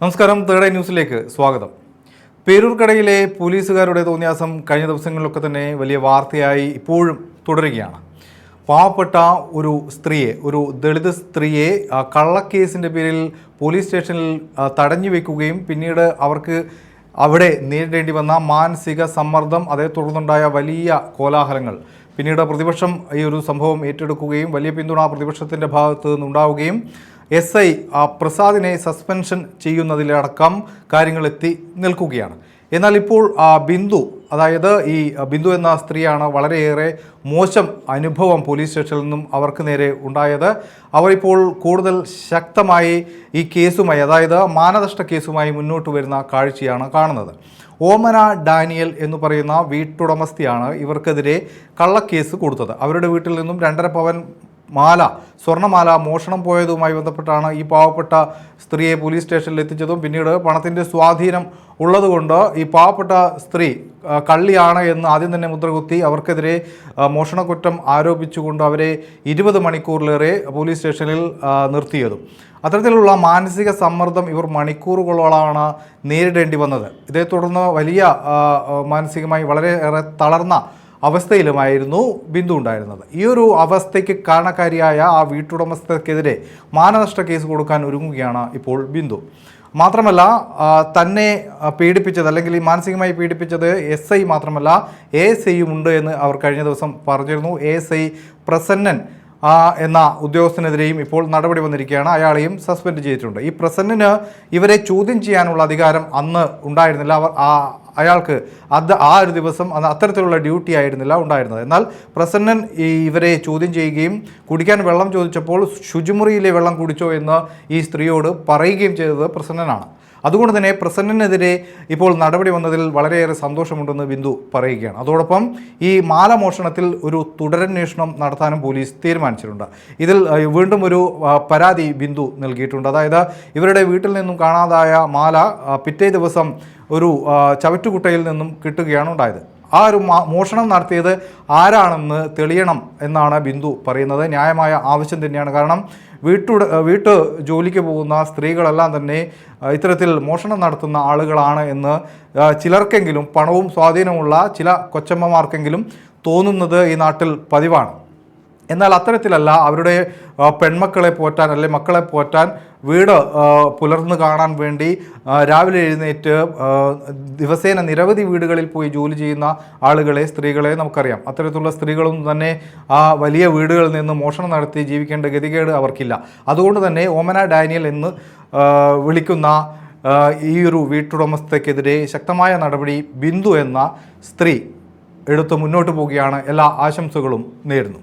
നമസ്കാരം third eye ന്യൂസിലേക്ക് സ്വാഗതം. പേരൂർക്കടയിലെ പോലീസുകാരുടെ തോന്നിയാസം കഴിഞ്ഞ ദിവസങ്ങളിലൊക്കെ തന്നെ വലിയ വാർത്തയായി ഇപ്പോഴും തുടരുകയാണ്. പാവപ്പെട്ട ഒരു സ്ത്രീയെ ഒരു ദളിത് സ്ത്രീയെ കള്ളക്കേസിന്റെ പേരിൽ പോലീസ് സ്റ്റേഷനിൽ തടഞ്ഞു വെക്കുകയും പിന്നീട് അവർക്ക് അവിടെ നേരിടേണ്ടി വന്ന മാനസിക സമ്മർദ്ദം അതേ തുടർന്നുണ്ടായ വലിയ കോലാഹലങ്ങൾ. പിന്നീട് പ്രതിപക്ഷം ഈ ഒരു സംഭവം ഏറ്റെടുക്കുകയും വലിയ പിന്തുണ പ്രതിപക്ഷത്തിന്റെ ഭാഗത്ത് നിന്നുണ്ടാവുകയും എസ് ഐ പ്രസാദിനെ സസ്പെൻഷൻ ചെയ്യുന്നതിലടക്കം കാര്യങ്ങളെത്തി നിൽക്കുകയാണ്. എന്നാൽ ഇപ്പോൾ ആ, ബിന്ദു അതായത് ഈ ബിന്ദു എന്ന സ്ത്രീയാണ് വളരെയേറെ മോശം അനുഭവം പോലീസ് സ്റ്റേഷനിൽ നിന്നും അവർക്ക് നേരെ ഉണ്ടായത്. അവരിപ്പോൾ കൂടുതൽ ശക്തമായി ഈ കേസുമായി അതായത് മാനദഷ്ട കേസുമായി മുന്നോട്ട് വരുന്ന കാഴ്ചയാണ് കാണുന്നത്. ഓമന ഡാനിയൽ എന്ന് പറയുന്ന വീട്ടുടമസ്ഥയാണ് ഇവർക്കെതിരെ കള്ളക്കേസ് കൊടുത്തത്. അവരുടെ വീട്ടിൽ നിന്നും രണ്ടര പവൻ മാല സ്വർണമാല മോഷണം പോയതുമായി ബന്ധപ്പെട്ടാണ് ഈ പാവപ്പെട്ട സ്ത്രീയെ പോലീസ് സ്റ്റേഷനിൽ എത്തിച്ചതും. പിന്നീട് പണത്തിന്റെ സ്വാധീനം ഉള്ളതുകൊണ്ട് ഈ പാവപ്പെട്ട സ്ത്രീ കള്ളിയാണ് എന്ന് ആദ്യം തന്നെ മുദ്രകുത്തി അവർക്കെതിരെ മോഷണക്കുറ്റം ആരോപിച്ചുകൊണ്ട് അവരെ ഇരുപത് മണിക്കൂറിലേറെ പോലീസ് സ്റ്റേഷനിൽ നിർത്തിയതും. അത്തരത്തിലുള്ള മാനസിക സമ്മർദ്ദം ഇവർ മണിക്കൂറുകളോളാണ് നേരിടേണ്ടി വന്നത്. ഇതേ തുടർന്ന് വലിയ മാനസികമായി വളരെയേറെ തളർന്ന അവസ്ഥയിലുമായിരുന്നു ബിന്ദു ഉണ്ടായിരുന്നത്. ഈ ഒരു അവസ്ഥയ്ക്ക് കാരണക്കാരിയായ ആ വീട്ടുടമസ്ഥക്കെതിരെ മാനനഷ്ട കേസ് കൊടുക്കാൻ ഒരുങ്ങുകയാണ് ഇപ്പോൾ ബിന്ദു. മാത്രമല്ല തന്നെ പീഡിപ്പിച്ചത് അല്ലെങ്കിൽ ഈ മാനസികമായി പീഡിപ്പിച്ചത് എസ് ഐ മാത്രമല്ല എ എസ് ഐയും ഉണ്ട് എന്ന് അവർ കഴിഞ്ഞ ദിവസം പറഞ്ഞിരുന്നു. എ എസ് ഐ പ്രസന്നൻ എന്ന ഉദ്യോഗസ്ഥനെതിരെയും ഇപ്പോൾ നടപടി വന്നിരിക്കുകയാണ്. അയാളെയും സസ്പെൻഡ് ചെയ്തിട്ടുണ്ട്. ഈ പ്രസന്നന് ഇവരെ ചോദ്യം ചെയ്യാനുള്ള അധികാരം അന്ന് ഉണ്ടായിരുന്നില്ല. അവർ ആ അയാൾക്ക് അത് ആ ഒരു ദിവസം അത്തരത്തിലുള്ള ഡ്യൂട്ടി ആയിരുന്നില്ല ഉണ്ടായിരുന്നത്. എന്നാൽ പ്രസന്നൻ ഇവരെ ചോദ്യം ചെയ്യുകയും കുടിക്കാൻ വെള്ളം ചോദിച്ചപ്പോൾ ശുചിമുറിയിലെ വെള്ളം കുടിച്ചോ എന്ന് ഈ സ്ത്രീയോട് പറയുകയും ചെയ്തത് പ്രസന്നനാണ്. അതുകൊണ്ട് തന്നെ പ്രസന്നനെതിരെ ഇപ്പോൾ നടപടി വന്നതിൽ വളരെയേറെ സന്തോഷമുണ്ടെന്ന് ബിന്ദു പറയുകയാണ്. അതോടൊപ്പം ഈ മാലമോഷണത്തിൽ ഒരു തുടരന്വേഷണം നടത്താനും പോലീസ് തീരുമാനിച്ചിട്ടുണ്ട്. ഇതിൽ വീണ്ടും ഒരു പരാതി ബിന്ദു നൽകിയിട്ടുണ്ട്. അതായത് ഇവരുടെ വീട്ടിൽ നിന്നും കാണാതായ മാല പിറ്റേ ദിവസം ഒരു ചവിറ്റുകുട്ടയിൽ നിന്നും കിട്ടുകയാണ് ഉണ്ടായത്. ആ ഒരു മോഷണം നടത്തിയത് ആരാണെന്ന് തെളിയണം എന്നാണ് ബിന്ദു പറയുന്നത്. ന്യായമായ ആവശ്യം തന്നെയാണ്. കാരണം വീട്ടുട വീട്ടു ജോലിക്ക് പോകുന്ന സ്ത്രീകളെല്ലാം തന്നെ ഇത്തരത്തിൽ മോഷണം നടത്തുന്ന ആളുകളാണ് എന്ന് ചിലർക്കെങ്കിലും പണവും സ്വാധീനമുള്ള ചില കൊച്ചമ്മമാർക്കെങ്കിലും തോന്നുന്നത് ഈ നാട്ടിൽ പതിവാണ്. എന്നാൽ അത്തരത്തിലല്ല അവരുടെ പെൺമക്കളെ പോറ്റാൻ അല്ലെങ്കിൽ മക്കളെ പോറ്റാൻ വീട് പുലർന്നു കാണാൻ വേണ്ടി രാവിലെ എഴുന്നേറ്റ് ദിവസേന നിരവധി വീടുകളിൽ പോയി ജോലി ചെയ്യുന്ന ആളുകളെ സ്ത്രീകളെ നമുക്കറിയാം. അത്തരത്തിലുള്ള സ്ത്രീകളും തന്നെ ആ വലിയ വീടുകളിൽ നിന്ന് മോഷണം നടത്തി ജീവിക്കേണ്ട ഗതികേട് അവർക്കില്ല. അതുകൊണ്ട് തന്നെ ഓമന ഡാനിയൽ എന്ന് വിളിക്കുന്ന ഈ ഒരു വീട്ടുടമസ്ഥയ്ക്കെതിരെ ശക്തമായ നടപടി ബിന്ദു എന്ന സ്ത്രീ എടുത്ത് മുന്നോട്ട് പോവുകയാണ്. എല്ലാ ആശംസകളും നേരുന്നു.